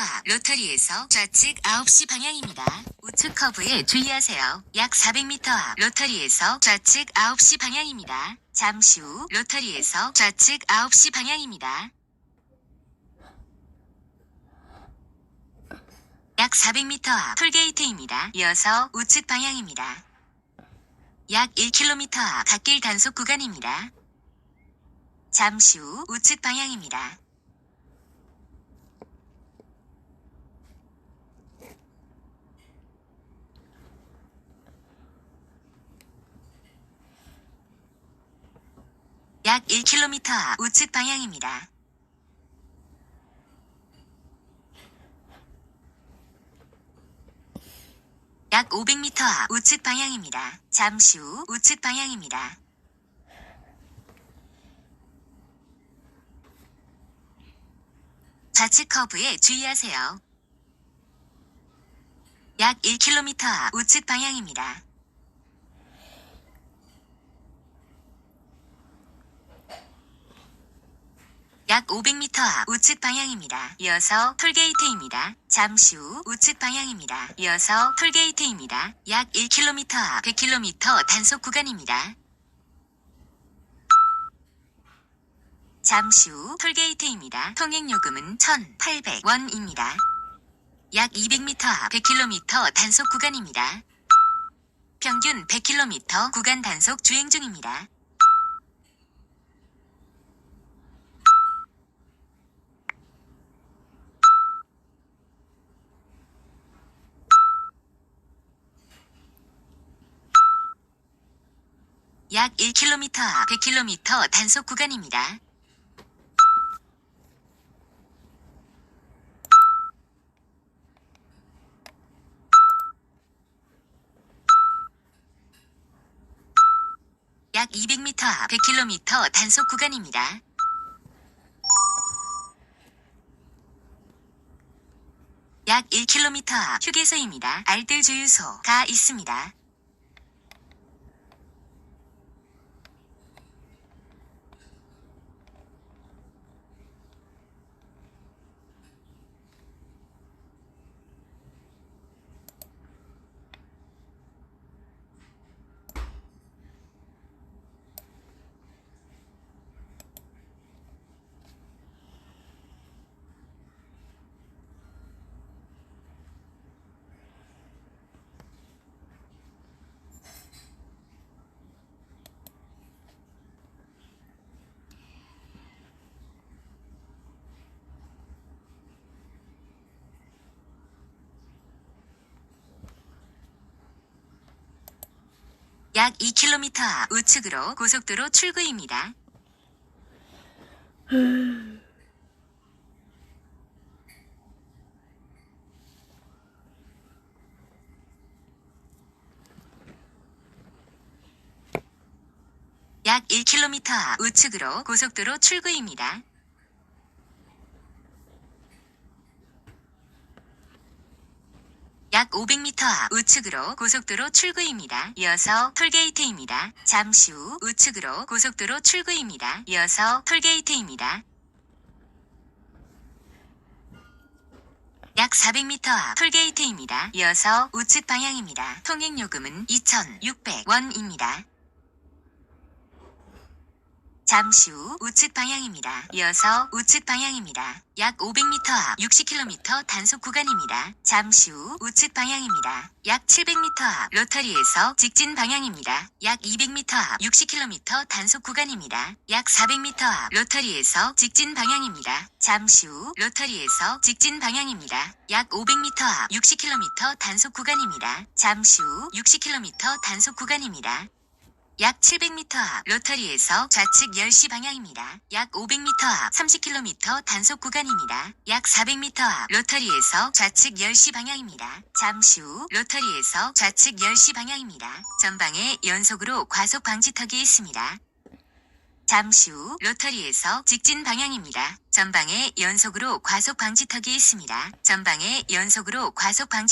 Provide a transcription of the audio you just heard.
앞 로터리에서 좌측 9시 방향입니다. 우측 커브에 주의하세요. 약 400m 앞 로터리에서 좌측 9시 방향입니다. 잠시 후 로터리에서 좌측 9시 방향입니다. 약 400m 앞 톨게이트입니다. 이어서 우측 방향입니다. 약 1km 앞 갓길 단속 구간입니다. 잠시 후 우측 방향입니다. 약 1km 앞 우측 방향입니다. 약 500m 앞 우측 방향입니다. 잠시 후 우측 방향입니다. 좌측 커브에 주의하세요. 약 1km 앞 우측 방향입니다. 약 500m 앞 우측 방향입니다. 이어서 톨게이트입니다. 잠시 후 우측 방향입니다. 이어서 톨게이트입니다. 약 1km 앞 100km 단속 구간입니다. 잠시 후 톨게이트입니다. 통행요금은 1,800원입니다. 약 200m 앞 100km 단속 구간입니다. 평균 100km 구간 단속 주행 중입니다. 약 1km 앞 100km 단속 구간입니다. 약 200m 앞 100km 단속 구간입니다. 약 1km 앞 휴게소입니다. 알뜰 주유소가 있습니다. 약 2km 앞 우측으로 고속도로 출구입니다. 약 1km 앞 우측으로 고속도로 출구입니다. 약 500m 앞 우측으로 고속도로 출구입니다. 이어서 톨게이트입니다. 잠시 후 우측으로 고속도로 출구입니다. 이어서 톨게이트입니다. 약 400m 앞 톨게이트입니다. 이어서 우측 방향입니다. 통행요금은 2,600원입니다. 잠시 후 우측 방향입니다. 이어서 우측 방향입니다. 약 500m 앞 60km 단속 구간입니다. 잠시 후 우측 방향입니다. 약 700m 앞 로터리에서 직진 방향입니다. 약 200m 앞 60km 단속 구간입니다. 약 400m 앞 로터리에서 직진 방향입니다. 잠시 후 로터리에서 직진 방향입니다. 약 500m 앞 60km 단속 구간입니다. 잠시 후 60km 단속 구간입니다. 약 700m 앞 로터리에서 좌측 10시 방향입니다. 약 500m 앞 30km 단속 구간입니다. 약 400m 앞 로터리에서 좌측 10시 방향입니다. 잠시 후 로터리에서 좌측 10시 방향입니다. 전방에 연속으로 과속 방지턱이 있습니다. 잠시 후 로터리에서 직진 방향입니다. 전방에 연속으로 과속 방지턱이 있습니다. 전방에 연속으로 과속 방지